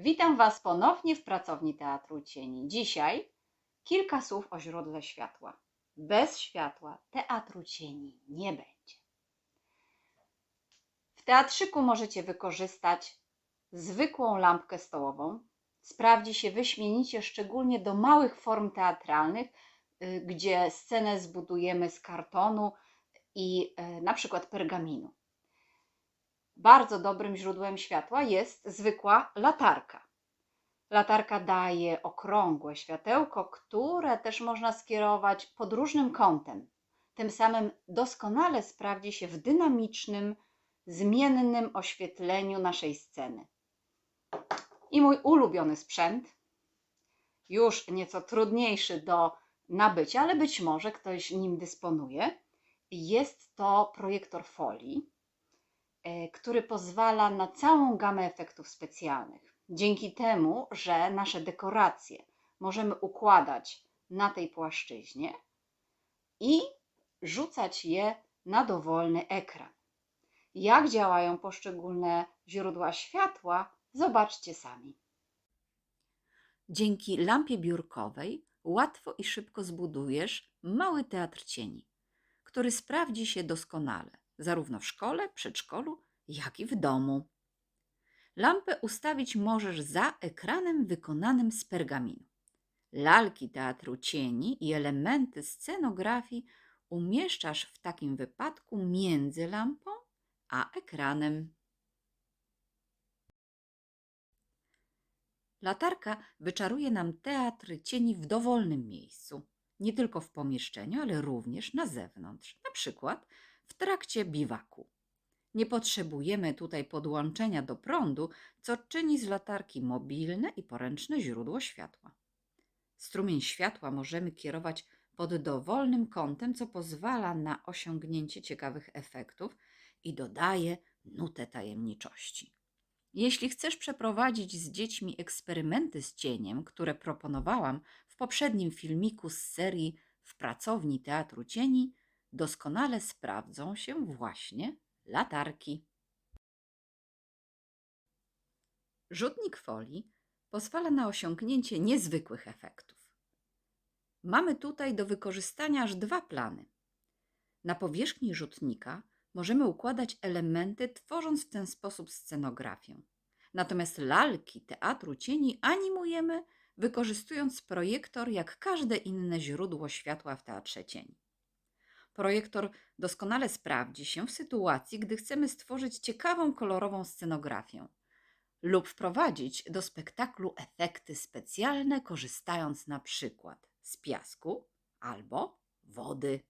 Witam Was ponownie w pracowni Teatru Cieni. Dzisiaj kilka słów o źródle światła. Bez światła Teatru Cieni nie będzie. W teatrzyku możecie wykorzystać zwykłą lampkę stołową. Sprawdzi się wyśmienicie, szczególnie do małych form teatralnych, y, gdzie scenę zbudujemy z kartonu i y, na przykład pergaminu. Bardzo dobrym źródłem światła jest zwykła latarka. Latarka daje okrągłe światełko, które też można skierować pod różnym kątem. Tym samym doskonale sprawdzi się w dynamicznym, zmiennym oświetleniu naszej sceny. I mój ulubiony sprzęt, już nieco trudniejszy do nabycia, ale być może ktoś nim dysponuje, jest to projektor folii który pozwala na całą gamę efektów specjalnych. Dzięki temu, że nasze dekoracje możemy układać na tej płaszczyźnie i rzucać je na dowolny ekran. Jak działają poszczególne źródła światła, zobaczcie sami. Dzięki lampie biurkowej łatwo i szybko zbudujesz mały teatr cieni, który sprawdzi się doskonale, zarówno w szkole, przedszkolu, jak i w domu. Lampę ustawić możesz za ekranem wykonanym z pergaminu. Lalki teatru cieni i elementy scenografii umieszczasz w takim wypadku między lampą a ekranem. Latarka wyczaruje nam teatr cieni w dowolnym miejscu, nie tylko w pomieszczeniu, ale również na zewnątrz, na przykład w trakcie biwaku. Nie potrzebujemy tutaj podłączenia do prądu, co czyni z latarki mobilne i poręczne źródło światła. Strumień światła możemy kierować pod dowolnym kątem, co pozwala na osiągnięcie ciekawych efektów i dodaje nutę tajemniczości. Jeśli chcesz przeprowadzić z dziećmi eksperymenty z cieniem, które proponowałam w poprzednim filmiku z serii W pracowni Teatru Cieni, doskonale sprawdzą się właśnie latarki. Rzutnik folii pozwala na osiągnięcie niezwykłych efektów. Mamy tutaj do wykorzystania aż dwa plany. Na powierzchni rzutnika możemy układać elementy, tworząc w ten sposób scenografię. Natomiast lalki teatru cieni animujemy, wykorzystując projektor jak każde inne źródło światła w teatrze cieni. Projektor doskonale sprawdzi się w sytuacji, gdy chcemy stworzyć ciekawą, kolorową scenografię lub wprowadzić do spektaklu efekty specjalne, korzystając na przykład z piasku albo wody.